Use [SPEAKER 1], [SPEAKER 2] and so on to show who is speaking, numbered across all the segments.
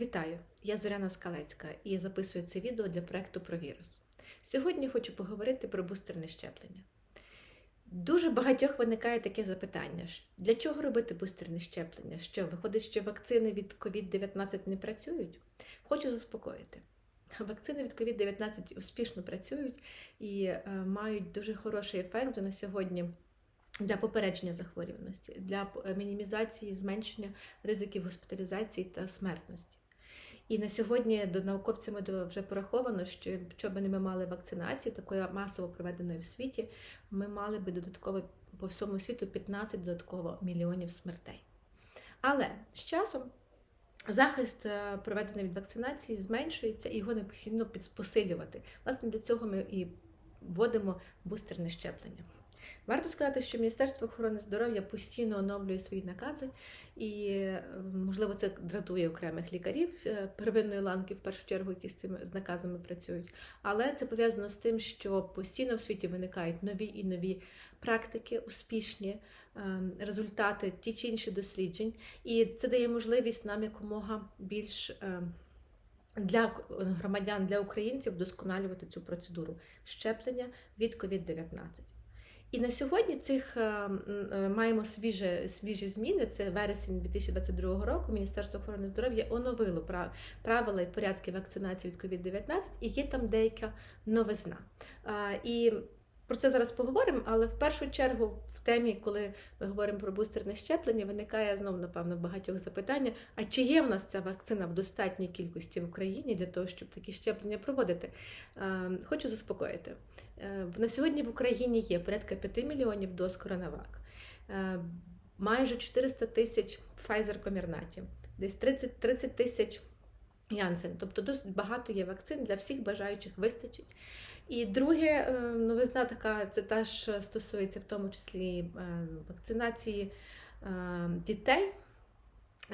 [SPEAKER 1] Вітаю! Я Зоряна Скалецька і записую це відео для проекту про вірус. Сьогодні хочу поговорити про бустерне щеплення. Дуже багатьох виникає таке запитання: для чого робити бустерне щеплення? Що виходить, що вакцини від COVID-19 не працюють? Хочу заспокоїти. Вакцини від COVID-19 успішно працюють і е, мають дуже хороший ефект вже на сьогодні для попередження захворюваності, для мінімізації зменшення ризиків госпіталізації та смертності. І на сьогодні до науковцями вже пораховано, що якщо б ми мали вакцинації, такої масово проведеної в світі, ми мали би додатково по всьому світу 15 додатково мільйонів смертей. Але з часом захист, е, проведений від вакцинації, зменшується і його необхідно посилювати. Власне, для цього ми і вводимо бустерне щеплення. Варто сказати, що Міністерство охорони здоров'я постійно оновлює свої накази, і е, можливо це дратує окремих лікарів е, первинної ланки, в першу чергу, які з цими з наказами працюють. Але це пов'язано з тим, що постійно в світі виникають нові і нові практики, успішні е, результати, ті чи інші досліджень, і це дає можливість нам якомога більш. е, Для громадян, для українців вдосконалювати цю процедуру щеплення від COVID-19. І на сьогодні цих е, е, маємо свіжі, свіжі зміни. Це вересень 2022 року. Міністерство охорони здоров'я оновило пра- правила і порядки вакцинації від COVID-19, і є там деяка новизна. І про це зараз поговоримо, але в першу чергу в темі, коли ми говоримо про бустерне щеплення, виникає знову, напевно, багатьох запитання: а чи є в нас ця вакцина в достатній кількості в Україні для того, щоб такі щеплення проводити? Е, Хочу заспокоїти. Е, На сьогодні в Україні є порядка 5 мільйонів доз коронавак, Е, майже 400 тисяч Pfizer Comirnaty, десь 30, 30 тисяч Janssen. Тобто досить багато є вакцин для всіх бажаючих вистачить. І друге, е, новизна така, це теж стосується в тому числі е, вакцинації е, дітей.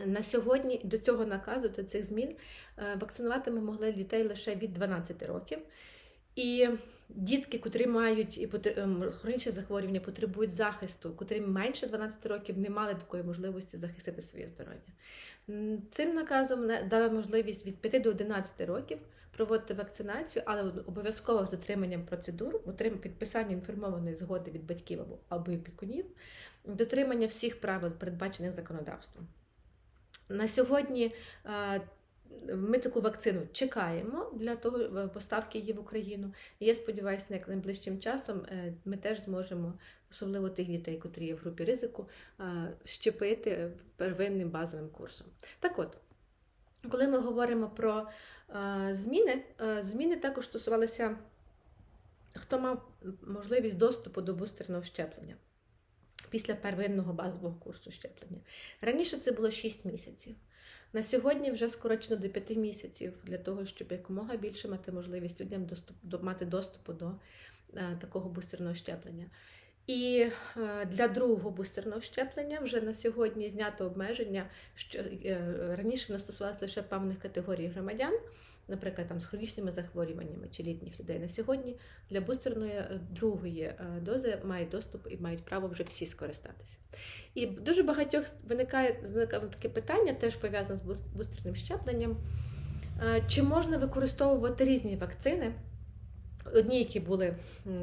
[SPEAKER 1] На сьогодні до цього наказу, до цих змін, вакцинувати ми могли дітей лише від 12 років. І дітки, котрі мають і ем, хронічні захворювання, потребують захисту, котрі менше 12 років не мали такої можливості захистити своє здоров'я. Цим наказом дали можливість від 5 до 11 років проводити вакцинацію, але обов'язково з дотриманням процедур, підписання інформованої згоди від батьків або, або опікунів, дотримання всіх правил, передбачених законодавством. На сьогодні е, ми таку вакцину чекаємо для того е, поставки її в Україну. І я сподіваюся, як найближчим часом е, ми теж зможемо, особливо тих дітей, котрі є в групі ризику, е, щепити первинним базовим курсом. Так от, коли ми говоримо про зміни, зміни також стосувалися, хто мав можливість доступу до бустерного щеплення. Після первинного базового курсу щеплення. Раніше це було 6 місяців. На сьогодні вже скорочено до 5 місяців для того, щоб якомога більше мати можливість людям доступ, до, мати доступу до е, такого бустерного щеплення. І е, для другого бустерного щеплення вже на сьогодні знято обмеження, що е, раніше воно стосувалося лише певних категорій громадян, наприклад, там з хронічними захворюваннями чи літніх людей. На сьогодні для бустерної е, другої дози мають доступ і мають право вже всі скористатися. І дуже багатьох виникає таке питання, теж пов'язане з бус- бустерним щепленням. Чи можна використовувати різні вакцини? Одні, які були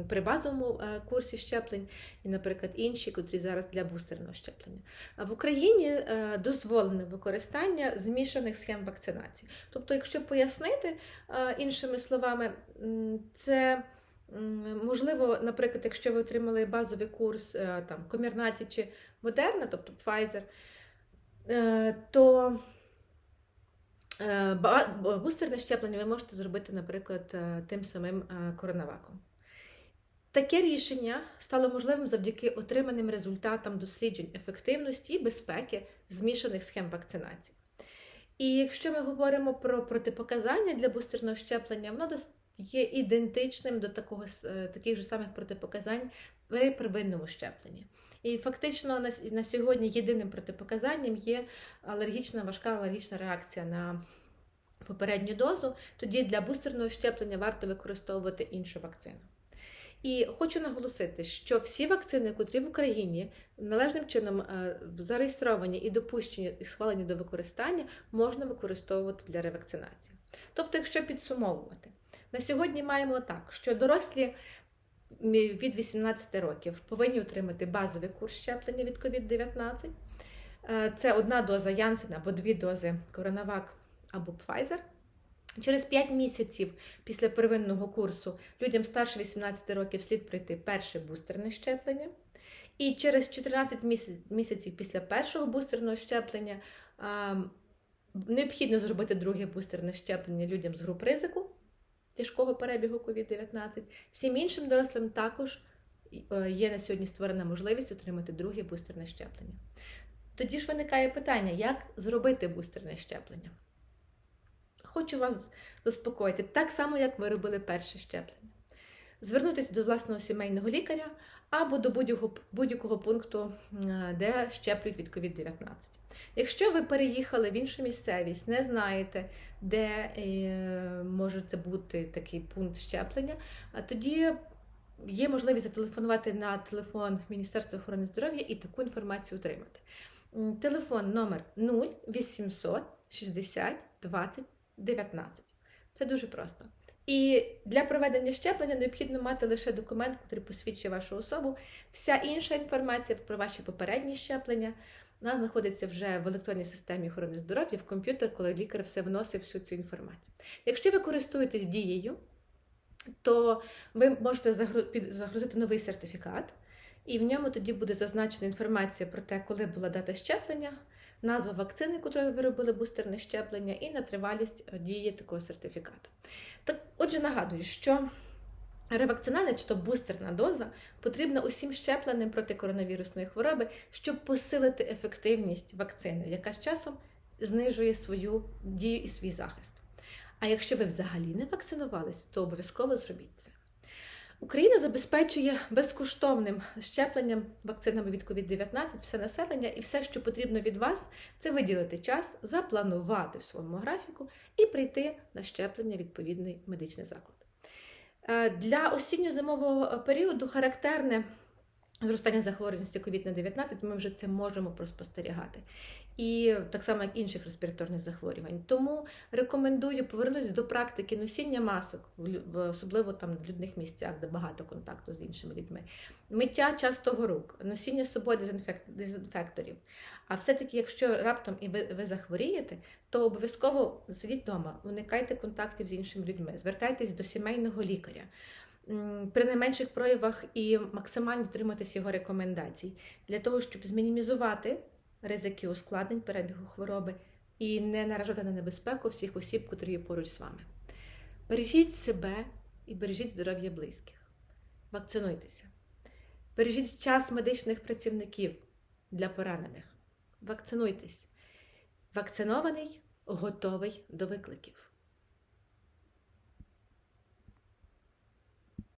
[SPEAKER 1] при базовому е, курсі щеплень, і, наприклад, інші, котрі зараз для бустерного щеплення. А в Україні е, дозволене використання змішаних схем вакцинації. Тобто, якщо пояснити е, іншими словами, це можливо, наприклад, якщо ви отримали базовий курс там Комірнаті чи Модерна, тобто Pfizer, то Бустерне щеплення ви можете зробити, наприклад, е, тим самим е, коронаваком. Таке рішення стало можливим завдяки отриманим результатам досліджень ефективності і безпеки змішаних схем вакцинації. І якщо ми говоримо про протипоказання для бустерного щеплення, воно є ідентичним до такого, е, таких же самих протипоказань при первинному щепленні. І фактично на, на сьогодні єдиним протипоказанням є алергічна, важка алергічна реакція на попередню дозу, тоді для бустерного щеплення варто використовувати іншу вакцину. І хочу наголосити, що всі вакцини, котрі в Україні належним чином е, зареєстровані і допущені і схвалені до використання, можна використовувати для ревакцинації. Тобто, якщо підсумовувати, на сьогодні маємо так, що дорослі від 18 років повинні отримати базовий курс щеплення від COVID-19. Е, Це одна доза Janssen або дві дози CoronaVac або Pfizer. Через 5 місяців після первинного курсу людям старше 18 років слід пройти перше бустерне щеплення. І через 14 місяців після першого бустерного щеплення а, необхідно зробити друге бустерне щеплення людям з груп ризику тяжкого перебігу COVID-19. Всім іншим дорослим також е, є на сьогодні створена можливість отримати друге бустерне щеплення. Тоді ж виникає питання, як зробити бустерне щеплення? Хочу вас заспокоїти, так само, як ви робили перше щеплення. Звернутися до власного сімейного лікаря або до будь-якого будь пункту, де щеплюють від COVID-19. Якщо ви переїхали в іншу місцевість, не знаєте, де е, може це бути такий пункт щеплення, тоді є можливість зателефонувати на телефон Міністерства охорони здоров'я і таку інформацію отримати. Телефон номер 0800 60 20 19. Це дуже просто. І для проведення щеплення необхідно мати лише документ, який посвідчує вашу особу. Вся інша інформація про ваші попередні щеплення вона знаходиться вже в електронній системі охорони здоров'я, в комп'ютер, коли лікар все вносить всю цю інформацію. Якщо ви користуєтесь дією, то ви можете загрузити новий сертифікат, і в ньому тоді буде зазначена інформація про те, коли була дата щеплення назва вакцини, якою ви робили бустерне щеплення, і на тривалість е, дії такого сертифікату. Отже, нагадую, що ревакцинальна чи то бустерна доза потрібна усім щепленим проти коронавірусної хвороби, щоб посилити ефективність вакцини, яка з часом знижує свою дію і свій захист. А якщо ви взагалі не вакцинувались, то обов'язково зробіть це. Україна забезпечує безкоштовним щепленням вакцинами від COVID-19 все населення, і все, що потрібно від вас, це виділити час, запланувати в своєму графіку і прийти на щеплення відповідний медичний заклад. Е, для осінньо-зимового періоду характерне зростання захворюваності COVID-19, ми вже це можемо проспостерігати і так само, як інших респіраторних захворювань. Тому рекомендую повернутися до практики носіння масок, особливо там в людних місцях, де багато контакту з іншими людьми, миття частого рук, носіння з собою дезінфекторів. А все-таки, якщо раптом і ви, ви захворієте, то обов'язково сидіть вдома, уникайте контактів з іншими людьми, звертайтесь до сімейного лікаря. При найменших проявах і максимально дотриматись його рекомендацій для того, щоб змінімізувати ризики ускладнень перебігу хвороби і не наражати на небезпеку всіх осіб, котрі є поруч з вами. Бережіть себе і бережіть здоров'я близьких. Вакцинуйтеся. Бережіть час медичних працівників для поранених. Вакцинуйтесь. Вакцинований готовий до викликів.